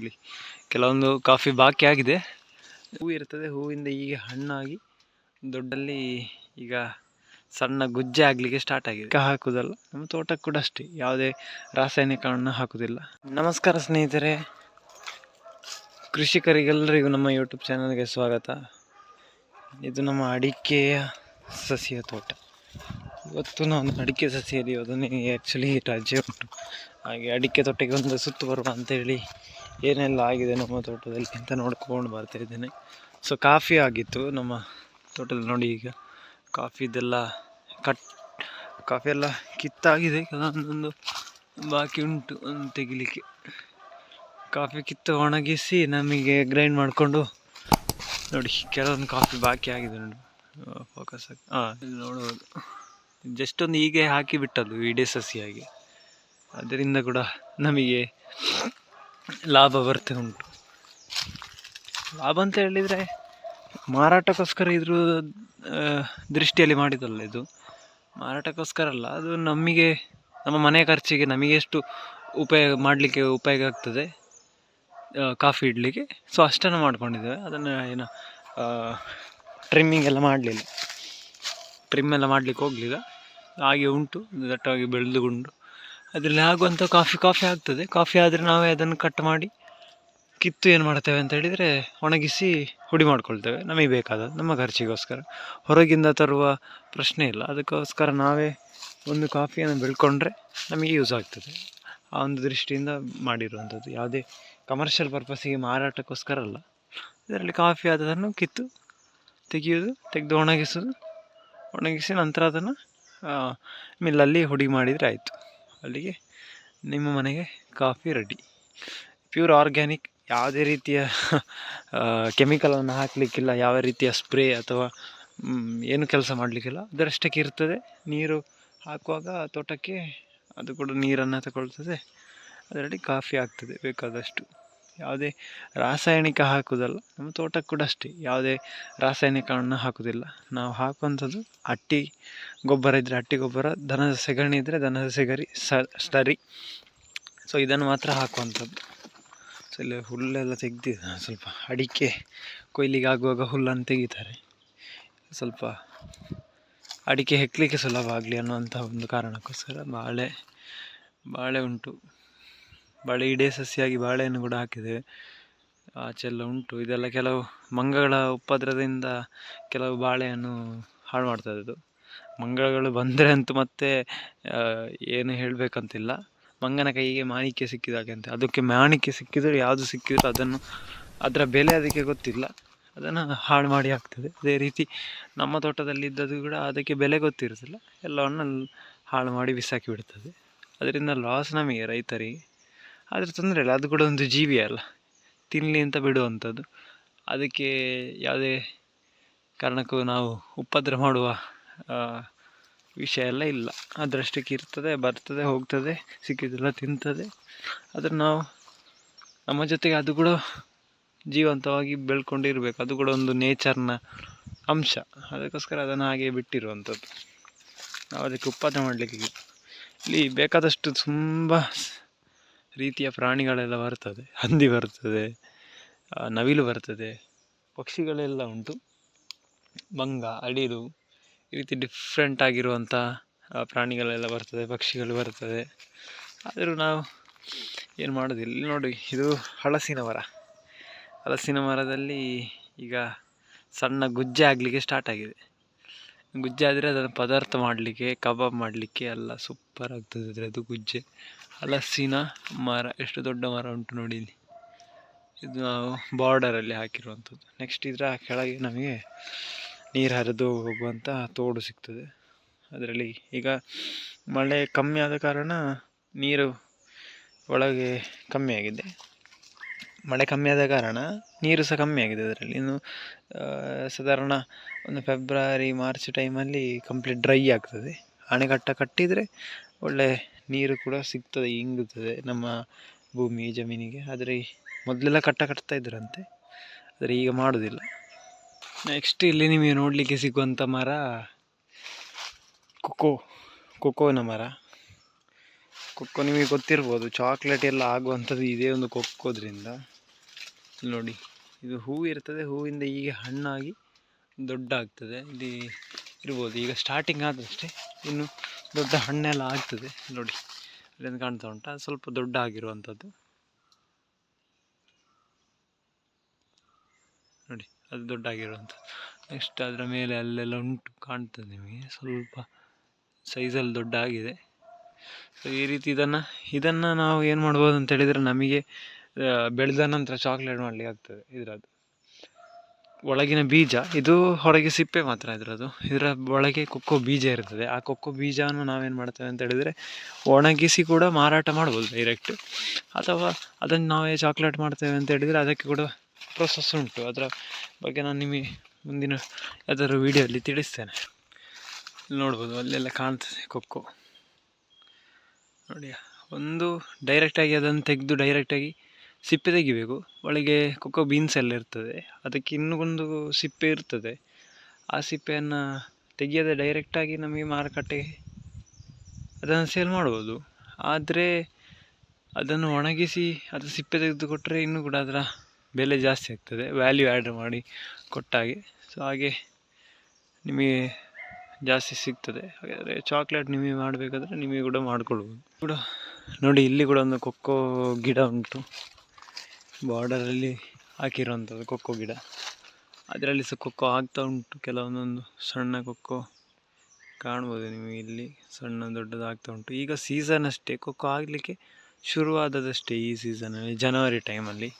ಇಲ್ಲಿ ಕೆಲವೊಂದು ಕಾಫಿ ಬಾಕಿ ಆಗಿದೆ. ಹೂ ಇರ್ತದೆ, ಹೂವಿಂದ ಈಗ ಹಣ್ಣಾಗಿ, ದೊಡ್ಡಲ್ಲಿ ಈಗ ಸಣ್ಣ ಗುಜ್ಜೆ ಆಗಲಿಕ್ಕೆ ಸ್ಟಾರ್ಟ್ ಆಗಿದೆ. ಹಾಕೋದಲ್ಲ, ನಮ್ಮ ತೋಟಕ್ಕೆ ಕೂಡ ಅಷ್ಟೇ, ಯಾವುದೇ ರಾಸಾಯನಿಕವನ್ನು ಹಾಕೋದಿಲ್ಲ. ನಮಸ್ಕಾರ ಸ್ನೇಹಿತರೆ, ಕೃಷಿಕರಿಗೆಲ್ಲರಿಗೂ ನಮ್ಮ ಯೂಟ್ಯೂಬ್ ಚಾನಲ್ಗೆ ಸ್ವಾಗತ. ಇದು ನಮ್ಮ ಅಡಿಕೆಯ ಸಸಿಯ ತೋಟ. ಇವತ್ತು ನಾನು ಅಡಿಕೆ ಸಸಿಯಲ್ಲಿ ಅದನ್ನೇ ಆ್ಯಕ್ಚುಲಿ ರಾಜ್ಯ ಉಂಟು. ಹಾಗೆ ಅಡಿಕೆ ತೋಟಕ್ಕೆ ಒಂದು ಸುತ್ತು ಬರುವ ಅಂತೇಳಿ ಏನೆಲ್ಲ ಆಗಿದೆ ನಮ್ಮ ತೋಟದಲ್ಲಿ ಅಂತ ನೋಡ್ಕೊಂಡು ಬರ್ತಾ ಇದ್ದೇನೆ. ಸೊ ಕಾಫಿ ಆಗಿತ್ತು ನಮ್ಮ ತೋಟದಲ್ಲಿ ನೋಡಿ ಈಗ. ಕಾಫಿದೆಲ್ಲ ಕಟ್, ಕಾಫಿ ಎಲ್ಲ ಕಿತ್ತಾಗಿದೆ. ಒಂದೊಂದು ಬಾಕಿ ಉಂಟು ಒಂದು ತೆಗಿಲಿಕ್ಕೆ. ಕಾಫಿ ಕಿತ್ತು ಒಣಗಿಸಿ ನಮಗೆ ಗ್ರೈಂಡ್ ಮಾಡಿಕೊಂಡು ನೋಡಿ, ಕೆಲವೊಂದು ಕಾಫಿ ಬಾಕಿ ಆಗಿದೆ ನೋಡಿ. ಫೋಕಸ್ ಆಗಿ. ಹಾಂ ನೋಡ್ಬೋದು. ಜಸ್ಟ್ ಒಂದು ಹೀಗೆ ಹಾಕಿ ಬಿಟ್ಟದ್ದು ಇಡೇ ಸಸಿಯಾಗಿ ಅದರಿಂದ ಕೂಡ ನಮಗೆ ಲಾಭ ಬರ್ತಾ ಉಂಟು. ಲಾಭ ಅಂತ ಹೇಳಿದರೆ ಮಾರಾಟಕ್ಕೋಸ್ಕರ ಇದ್ರ ದೃಷ್ಟಿಯಲ್ಲಿ ಮಾಡಿದಲ್ಲ ಇದು. ಮಾರಾಟಕ್ಕೋಸ್ಕರ ಅಲ್ಲ, ಅದು ನಮಗೆ ನಮ್ಮ ಮನೆ ಖರ್ಚಿಗೆ ನಮಗೆ ಎಷ್ಟು ಉಪಯೋಗ, ಮಾಡಲಿಕ್ಕೆ ಉಪಯೋಗ ಆಗ್ತದೆ. ಕಾಫಿ ಇಡಲಿಕ್ಕೆ. ಸೊ ಅಷ್ಟನ್ನು ಮಾಡ್ಕೊಂಡಿದ್ದೇವೆ. ಅದನ್ನು ಏನು ಟ್ರಿಮ್ಮಿಂಗ್ ಎಲ್ಲ ಮಾಡಲಿಲ್ಲ. ಟ್ರಿಮ್ ಎಲ್ಲ ಮಾಡಲಿಕ್ಕೆ ಹೋಗಲಿಲ್ಲ. ಹಾಗೆ ಉಂಟು. ದಟ್ಟವಾಗಿ ಬೆಳೆದುಕೊಂಡು ಅದರಲ್ಲಿ ಆಗುವಂಥ ಕಾಫಿ ಕಾಫಿ ಆಗ್ತದೆ. ಕಾಫಿ ಆದರೆ ನಾವೇ ಅದನ್ನು ಕಟ್ ಮಾಡಿ, ಕಿತ್ತು ಏನು ಮಾಡ್ತೇವೆ ಅಂತ ಹೇಳಿದರೆ ಒಣಗಿಸಿ ಹುಡಿ ಮಾಡ್ಕೊಳ್ತೇವೆ. ನಮಗೆ ಬೇಕಾದ ನಮ್ಮ ಖರ್ಚಿಗೋಸ್ಕರ. ಹೊರಗಿಂದ ತರುವ ಪ್ರಶ್ನೆ ಇಲ್ಲ. ಅದಕ್ಕೋಸ್ಕರ ನಾವೇ ಒಂದು ಕಾಫಿಯನ್ನು ಬೆಳ್ಕೊಂಡ್ರೆ ನಮಗೆ ಯೂಸ್ ಆಗ್ತದೆ. ಆ ಒಂದು ದೃಷ್ಟಿಯಿಂದ ಮಾಡಿರುವಂಥದ್ದು. ಯಾವುದೇ ಕಮರ್ಷಿಯಲ್ ಪರ್ಪಸ್ಸಿಗೆ ಮಾರಾಟಕ್ಕೋಸ್ಕರ ಅಲ್ಲ. ಇದರಲ್ಲಿ ಕಾಫಿ ಆದದನ್ನು ಕಿತ್ತು ತೆಗೆಯೋದು ತೆಗೆದು ಒಣಗಿಸೋದು ಒಣಗಿಸಿ ನಂತರ ಅದನ್ನು ಮಿಲ್ಲಲ್ಲಿ ಹುಡಿ ಮಾಡಿದರೆ ಆಯಿತು. ಅಲ್ಲಿಗೆ ನಿಮ್ಮ ಮನೆಗೆ ಕಾಫಿ ರೆಡಿ. ಪ್ಯೂರ್ ಆರ್ಗ್ಯಾನಿಕ್, ಯಾವುದೇ ರೀತಿಯ ಕೆಮಿಕಲನ್ನು ಹಾಕಲಿಕ್ಕಿಲ್ಲ, ಯಾವ ರೀತಿಯ ಸ್ಪ್ರೇ ಅಥವಾ ಏನು ಕೆಲಸ ಮಾಡಲಿಕ್ಕಿಲ್ಲ. ಅದರಷ್ಟಕ್ಕೆ ಇರ್ತದೆ. ನೀರು ಹಾಕುವಾಗ ತೋಟಕ್ಕೆ ಅದು ಕೂಡ ನೀರನ್ನು ತಗೊಳ್ತದೆ. ಅದರಲ್ಲಿ ಕಾಫಿ ಆಗ್ತದೆ ಬೇಕಾದಷ್ಟು. ಯಾವುದೇ ರಾಸಾಯನಿಕ ಹಾಕುವುದಲ್ಲ, ನಮ್ಮ ತೋಟಕ್ಕೆ ಕೂಡ ಅಷ್ಟೇ, ಯಾವುದೇ ರಾಸಾಯನಿಕವನ್ನು ಹಾಕುವುದಿಲ್ಲ. ನಾವು ಹಾಕುವಂಥದ್ದು ಹಟ್ಟಿ ಗೊಬ್ಬರ ಇದ್ದರೆ ಹಟ್ಟಿ ಗೊಬ್ಬರ, ದನದ ಸೆಗಣಿ ಇದ್ದರೆ ದನದ ಸೆಗರಿ ಸ, ಸರಿ. ಸೊ ಇದನ್ನು ಮಾತ್ರ ಹಾಕುವಂಥದ್ದು. ಸೊ ಇಲ್ಲಿ ಹುಲ್ಲೆಲ್ಲ ತೆಗ್ದಿದೆ, ಸ್ವಲ್ಪ ಅಡಿಕೆ ಕೊಯ್ಲಿಗೆ ಆಗುವಾಗ ಹುಲ್ಲನ್ನು ತೆಗಿತಾರೆ. ಸ್ವಲ್ಪ ಅಡಿಕೆ ಹೆಕ್ಕಲಿಕ್ಕೆ ಸುಲಭ ಆಗಲಿ ಅನ್ನುವಂಥ ಒಂದು ಕಾರಣಕ್ಕೋಸ್ಕರ ಬಾಳೆ ಬಾಳೆ ಉಂಟು. ಬಾಳೆ ಇಡೇ ಸಸಿಯಾಗಿ ಬಾಳೆಯನ್ನು ಕೂಡ ಹಾಕಿದ್ದೇವೆ ಆಚೆಲ್ಲ ಉಂಟು. ಇದೆಲ್ಲ ಕೆಲವು ಮಂಗಗಳ ಉಪದ್ರದಿಂದ ಕೆಲವು ಬಾಳೆಯನ್ನು ಹಾಳು ಮಾಡ್ತದೆ ಅದು ಮಂಗಗಳು ಬಂದರೆ ಅಂತೂ ಮತ್ತೆ ಏನು ಹೇಳಬೇಕಂತಿಲ್ಲ. ಮಂಗನ ಕೈಗೆ ಮಾಣಿಕ್ಯ ಸಿಕ್ಕಿದಾಗೆ ಅಂತ. ಅದಕ್ಕೆ ಮಾಣಿಕ್ಯ ಸಿಕ್ಕಿದ್ರೆ ಯಾವುದು ಸಿಕ್ಕಿದ್ರು ಅದನ್ನು, ಅದರ ಬೆಲೆ ಅದಕ್ಕೆ ಗೊತ್ತಿಲ್ಲ. ಅದನ್ನು ಹಾಳು ಮಾಡಿ ಹಾಕ್ತದೆ. ಅದೇ ರೀತಿ ನಮ್ಮ ತೋಟದಲ್ಲಿ ಇದ್ದದ್ದು ಕೂಡ ಅದಕ್ಕೆ ಬೆಲೆ ಗೊತ್ತಿರೋದಿಲ್ಲ. ಎಲ್ಲವನ್ನು ಹಾಳು ಮಾಡಿ ಬಿಸಾಕಿ ಬಿಡ್ತದೆ. ಅದರಿಂದ ಲಾಸ್ ನಮಗೆ ರೈತರಿಗೆ. ಆದರೆ ತೊಂದರೆ ಇಲ್ಲ. ಅದು ಕೂಡ ಒಂದು ಜೀವಿ ಅಲ್ಲ. ತಿನ್ನಲಿ ಅಂತ ಬಿಡುವಂಥದ್ದು. ಅದಕ್ಕೆ ಯಾವುದೇ ಕಾರಣಕ್ಕೂ ನಾವು ಉಪದ್ರ ಮಾಡುವ ವಿಷಯ ಎಲ್ಲ ಇಲ್ಲ. ಅದರಷ್ಟಕ್ಕೆ ಇರ್ತದೆ, ಬರ್ತದೆ, ಹೋಗ್ತದೆ, ಸಿಕ್ಕಿದ್ದೆಲ್ಲ ತಿಂತದೆ. ಆದರೆ ನಾವು ನಮ್ಮ ಜೊತೆಗೆ ಅದು ಕೂಡ ಜೀವಂತವಾಗಿ ಬೆಳ್ಕೊಂಡಿರಬೇಕು. ಅದು ಕೂಡ ಒಂದು ನೇಚರ್ನ ಅಂಶ. ಅದಕ್ಕೋಸ್ಕರ ಅದನ್ನು ಹಾಗೆ ಬಿಟ್ಟಿರುವಂಥದ್ದು. ನಾವು ಅದಕ್ಕೆ ಉತ್ಪಾದನೆ ಮಾಡಲಿಕ್ಕೆ ಇಲ್ಲಿ ಬೇಕಾದಷ್ಟು ತುಂಬ ರೀತಿಯ ಪ್ರಾಣಿಗಳೆಲ್ಲ ಬರ್ತದೆ. ಹಂದಿ ಬರ್ತದೆ ನವಿಲು ಬರ್ತದೆ, ಪಕ್ಷಿಗಳೆಲ್ಲ ಉಂಟು. ಬಂಗ ಅಳಿಲು, ಈ ರೀತಿ ಡಿಫ್ರೆಂಟ್ ಆಗಿರುವಂಥ ಪ್ರಾಣಿಗಳೆಲ್ಲ ಬರ್ತದೆ, ಪಕ್ಷಿಗಳು ಬರ್ತದೆ. ಆದರೂ ನಾವು ಏನು ಮಾಡೋದಿಲ್ಲ. ಇಲ್ಲಿ ನೋಡಿ, ಇದು ಹಲಸಿನ ಮರ. ಹಲಸಿನ ಮರದಲ್ಲಿ ಈಗ ಸಣ್ಣ ಗುಜ್ಜೆ ಆಗಲಿಕ್ಕೆ ಸ್ಟಾರ್ಟ್ ಆಗಿದೆ. ಗುಜ್ಜೆ ಆದರೆ ಅದನ್ನು ಪದಾರ್ಥ ಮಾಡಲಿಕ್ಕೆ, ಕಬಾಬ್ ಮಾಡಲಿಕ್ಕೆ ಎಲ್ಲ ಸೂಪರ್ ಆಗ್ತದೆ ಅದು ಗುಜ್ಜೆ. ಹಲಸಿನ ಮರ, ಎಷ್ಟು ದೊಡ್ಡ ಮರ ಉಂಟು ನೋಡಿ ಇದು ನಾವು ಬಾರ್ಡರಲ್ಲಿ ಹಾಕಿರುವಂಥದ್ದು. ನೆಕ್ಸ್ಟ್ ಇದರ ಕೆಳಗೆ ನಮಗೆ ನೀರು ಹರಿದು ಹೋಗುವಂಥ ತೋಡು ಸಿಗ್ತದೆ. ಅದರಲ್ಲಿ ಈಗ ಮಳೆ ಕಮ್ಮಿ ಆದ ಕಾರಣ ನೀರು ಒಳಗೆ ಕಮ್ಮಿ ಆಗಿದೆ. ಮಳೆ ಕಮ್ಮಿ ಆದ ಕಾರಣ ನೀರು ಸಹ ಕಮ್ಮಿ ಆಗಿದೆ ಅದರಲ್ಲಿ. ಇನ್ನು ಸಾಧಾರಣ ಒಂದು ಫೆಬ್ರವರಿ ಮಾರ್ಚ್ ಟೈಮಲ್ಲಿ ಕಂಪ್ಲೀಟ್ ಡ್ರೈ ಆಗ್ತದೆ. ಅಣೆಕಟ್ಟ ಕಟ್ಟಿದರೆ ಒಳ್ಳೆ ನೀರು ಕೂಡ ಸಿಗ್ತದೆ ಹಿಂಗುತ್ತದೆ ನಮ್ಮ ಭೂಮಿ ಜಮೀನಿಗೆ. ಆದರೆ ಮೊದಲೆಲ್ಲ ಕಟ್ಟ ಕಟ್ತಾ ಇದ್ರಂತೆ. ಆದರೆ ಈಗ ಮಾಡೋದಿಲ್ಲ. ನೆಕ್ಸ್ಟ್ ಇಲ್ಲಿ ನಿಮಗೆ ನೋಡಲಿಕ್ಕೆ ಸಿಗುವಂಥ ಮರ, ಕೊಕೋ, ಕೊಕೋನ ಮರ. ಕೊಕ್ಕೋ ನಿಮಗೆ ಗೊತ್ತಿರ್ಬೋದು ಚಾಕ್ಲೇಟ್ ಎಲ್ಲ ಆಗುವಂಥದ್ದು ಇದೇ ಒಂದು ಕೊಕ್ಕೋದ್ರಿಂದ ನೋಡಿ, ಇದು ಹೂವು ಇರ್ತದೆ, ಹೂವಿಂದ ಹೀಗೆ ಹಣ್ಣಾಗಿ ದೊಡ್ಡ ಆಗ್ತದೆ ಇಲ್ಲಿ ಇರ್ಬೋದು, ಈಗ ಸ್ಟಾರ್ಟಿಂಗ್ ಆದಷ್ಟೇ, ಇನ್ನು ದೊಡ್ಡ ಹಣ್ಣೆಲ್ಲ ಆಗ್ತದೆ. ನೋಡಿ ಅಲ್ಲಿಂದ ಕಾಣ್ತಾ ಉಂಟು, ಸ್ವಲ್ಪ ದೊಡ್ಡ ಆಗಿರುವಂಥದ್ದು ನೋಡಿ, ಅದು ದೊಡ್ಡ ಆಗಿರುವಂಥದ್ದು ನೆಕ್ಸ್ಟ್ ಅದರ ಮೇಲೆ ಅಲ್ಲೆಲ್ಲ ಉಂಟು ಕಾಣ್ತದೆ ನಿಮಗೆ, ಸ್ವಲ್ಪ ಸೈಜಲ್ಲಿ ದೊಡ್ಡ ಆಗಿದೆ ಸೊ ಈ ರೀತಿ ಇದನ್ನು ಇದನ್ನು ನಾವು ಏನು ಮಾಡ್ಬೋದು ಅಂತ ಹೇಳಿದರೆ ನಮಗೆ ಬೆಳೆದ ನಂತರ ಚಾಕ್ಲೇಟ್ ಮಾಡಲಿಕ್ಕೆ ಆಗ್ತದೆ ಇದರದ್ದು. ಒಳಗಿನ ಬೀಜ, ಇದು ಹೊರಗೆ ಸಿಪ್ಪೆ ಮಾತ್ರ ಇದರದ್ದು. ಇದರ ಒಳಗೆ ಕೊಕ್ಕೋ ಬೀಜ ಇರ್ತದೆ. ಆ ಕೊಕ್ಕೋ ಬೀಜವನ್ನು ನಾವೇನು ಮಾಡ್ತೇವೆ ಅಂತ ಹೇಳಿದರೆ, ಒಣಗಿಸಿ ಕೂಡ ಮಾರಾಟ ಮಾಡ್ಬೋದು ಡೈರೆಕ್ಟ್ ಅಥವಾ ಅದನ್ನು ನಾವೇ ಚಾಕ್ಲೇಟ್ ಮಾಡ್ತೇವೆ ಅಂತ ಹೇಳಿದರೆ ಅದಕ್ಕೆ ಕೂಡ ಪ್ರೊಸೆಸ್ ಉಂಟು. ಅದರ ಬಗ್ಗೆ ನಾನು ನಿಮಗೆ ಮುಂದಿನ ಯಾವ್ದಾದ್ರು ವೀಡಿಯೋಲ್ಲಿ ತಿಳಿಸ್ತೇನೆ. ನೋಡ್ಬೋದು, ಅಲ್ಲೆಲ್ಲ ಕಾಣ್ತದೆ ಕೊಕ್ಕೋ. ನೋಡಿ, ಒಂದು ಡೈರೆಕ್ಟಾಗಿ ಅದನ್ನು ತೆಗೆದು ಡೈರೆಕ್ಟಾಗಿ ಸಿಪ್ಪೆ ತೆಗಿಬೇಕು. ಒಳಗೆ ಕೊಕ್ಕೋ ಬೀನ್ಸ್ ಎಲ್ಲ ಇರ್ತದೆ. ಅದಕ್ಕೆ ಇನ್ನೂ ಒಂದು ಸಿಪ್ಪೆ ಇರ್ತದೆ. ಆ ಸಿಪ್ಪೆಯನ್ನು ತೆಗಿಯದೆ ಡೈರೆಕ್ಟಾಗಿ ನಮಗೆ ಮಾರುಕಟ್ಟೆಗೆ ಅದನ್ನು ಸೇಲ್ ಮಾಡ್ಬೋದು. ಆದರೆ ಅದನ್ನು ಒಣಗಿಸಿ ಅದು ಸಿಪ್ಪೆ ತೆಗೆದು ಕೊಟ್ಟರೆ ಇನ್ನೂ ಕೂಡ ಅದರ ಬೆಲೆ ಜಾಸ್ತಿ ಆಗ್ತದೆ. ವ್ಯಾಲ್ಯೂ ಆ್ಯಡ್ ಮಾಡಿ ಕೊಟ್ಟಾಗೆ. ಸೊ ಹಾಗೆ ನಿಮಗೆ ಜಾಸ್ತಿ ಸಿಗ್ತದೆ. ಹಾಗಾದರೆ ಚಾಕ್ಲೇಟ್ ನಿಮಗೆ ಮಾಡಬೇಕಾದ್ರೆ ನಿಮಗೆ ಕೂಡ ಮಾಡ್ಕೊಳ್ಬೋದು. ಕೂಡ ನೋಡಿ, ಇಲ್ಲಿ ಕೂಡ ಒಂದು ಕೊಕ್ಕೋ ಗಿಡ ಉಂಟು. ಬಾರ್ಡರಲ್ಲಿ ಹಾಕಿರುವಂಥದ್ದು ಕೊಕ್ಕೋ ಗಿಡ. ಅದರಲ್ಲಿ ಸಹ ಕೊಕ್ಕೋ ಆಗ್ತಾ ಉಂಟು. ಕೆಲವೊಂದೊಂದು ಸಣ್ಣ ಕೊಕ್ಕೋ ಕಾಣ್ಬೋದು ನಿಮಗೆ ಇಲ್ಲಿ. ಸಣ್ಣ ದೊಡ್ಡದು ಆಗ್ತಾ ಉಂಟು. ಈಗ ಸೀಸನ್ ಅಷ್ಟೇ. ಕೊಕ್ಕೋ ಆಗಲಿಕ್ಕೆ ಶುರುವಾದದಷ್ಟೇ ಈ ಸೀಸನಲ್ಲಿ ಜನವರಿ ಟೈಮಲ್ಲಿ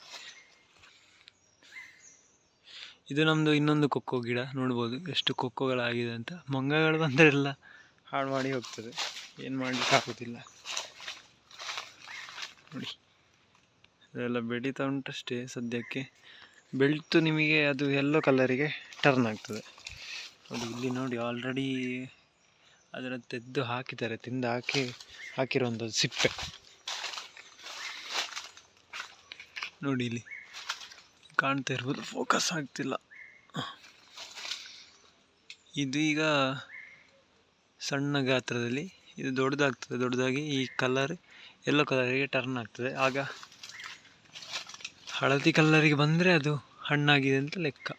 ಇದು ನಮ್ಮದು ಇನ್ನೊಂದು ಕೊಕ್ಕೋ ಗಿಡ, ನೋಡ್ಬೋದು ಎಷ್ಟು ಕೊಕ್ಕೋಗಳಾಗಿದೆ ಅಂತ. ಮಂಗಗಳು ಬಂದರೆ ಎಲ್ಲ ಹಾಳು ಮಾಡಿ ಹೋಗ್ತದೆ. ಏನು ಮಾಡಲಿಕ್ಕೆ ಆಗೋದಿಲ್ಲ. ನೋಡಿ ಅದೆಲ್ಲ ಬೆಳೀತಾ ಉಂಟಷ್ಟೇ ಸದ್ಯಕ್ಕೆ. ಬೆಳೆತು ನಿಮಗೆ ಅದು ಎಲ್ಲೋ ಕಲರಿಗೆ ಟರ್ನ್ ಆಗ್ತದೆ. ನೋಡಿ ಇಲ್ಲಿ ನೋಡಿ ಆಲ್ರೆಡಿ ಅದರ ತೆಗೆದು ಹಾಕಿದ್ದಾರೆ, ತಿಂದು ಹಾಕಿ, ಹಾಕಿರುವಂಥದ್ದು ಸಿಪ್ಪೆ. ನೋಡಿ ಇಲ್ಲಿ. ಕಾಣ್ತಾ ಇರ್ಬೋದು. ಫೋಕಸ್ ಆಗ್ತಿಲ್ಲ. ಇದು ಈಗ ಸಣ್ಣ ಗಾತ್ರದಲ್ಲಿ, ಇದು ದೊಡ್ಡದಾಗ್ತದೆ, ದೊಡ್ಡದಾಗಿ ಈ ಕಲರ್ ಎಲ್ಲೋ ಕಲರಿಗೆ ಟರ್ನ್ ಆಗ್ತದೆ. ಆಗ ಹಳದಿ ಕಲ್ಲರಿಗೆ ಬಂದರೆ ಅದು ಹಣ್ಣಾಗಿದೆ ಅಂತ ಲೆಕ್ಕ.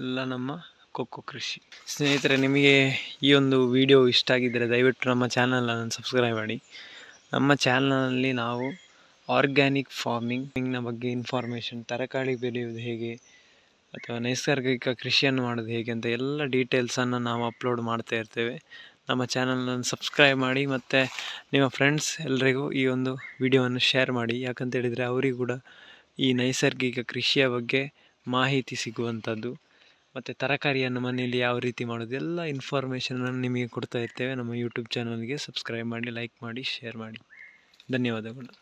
ಎಲ್ಲ ನಮ್ಮ ಕೊಕ್ಕೋ ಕೃಷಿ. ಸ್ನೇಹಿತರೆ, ನಿಮಗೆ ಈ ಒಂದು ವಿಡಿಯೋ ಇಷ್ಟ ಆಗಿದ್ದರೆ ದಯವಿಟ್ಟು ನಮ್ಮ ಚಾನಲನ್ನು ಸಬ್ಸ್ಕ್ರೈಬ್ ಮಾಡಿ. ನಮ್ಮ ಚಾನಲ್ನಲ್ಲಿ ನಾವು ಆರ್ಗ್ಯಾನಿಕ್ ಫಾರ್ಮಿಂಗ್ನ ಬಗ್ಗೆ ಇನ್ಫಾರ್ಮೇಷನ್, ತರಕಾರಿ ಬೆಳೆಯುವುದು ಹೇಗೆ, ಅಥವಾ ನೈಸರ್ಗಿಕ ಕೃಷಿಯನ್ನು ಮಾಡೋದು ಹೇಗೆ ಅಂತ ಎಲ್ಲ ಡೀಟೇಲ್ಸನ್ನು ನಾವು ಅಪ್ಲೋಡ್ ಮಾಡ್ತಾ ಇರ್ತೇವೆ. ನಮ್ಮ ಚಾನಲನ್ನು ಸಬ್ಸ್ಕ್ರೈಬ್ ಮಾಡಿ ಮತ್ತು ನಿಮ್ಮ ಫ್ರೆಂಡ್ಸ್ ಎಲ್ರಿಗೂ ಈ ಒಂದು ವಿಡಿಯೋವನ್ನು ಶೇರ್ ಮಾಡಿ. ಯಾಕಂತ ಹೇಳಿದರೆ ಅವರಿಗೂ ಕೂಡ ಈ ನೈಸರ್ಗಿಕ ಕೃಷಿಯ ಬಗ್ಗೆ ಮಾಹಿತಿ ಸಿಗುವಂಥದ್ದು. ಮತ್ತು ತರಕಾರಿಯನ್ನು ಮನೆಯಲ್ಲಿ ಯಾವ ರೀತಿ ಮಾಡೋದು ಎಲ್ಲ ಇನ್ಫಾರ್ಮೇಷನನ್ನು ನಿಮಗೆ ಕೊಡ್ತಾ ಇರ್ತೇವೆ. ನಮ್ಮ ಯೂಟ್ಯೂಬ್ ಚಾನಲ್ಗೆ ಸಬ್ಸ್ಕ್ರೈಬ್ ಮಾಡಿ, ಲೈಕ್ ಮಾಡಿ, ಶೇರ್ ಮಾಡಿ. ಧನ್ಯವಾದಗಳು.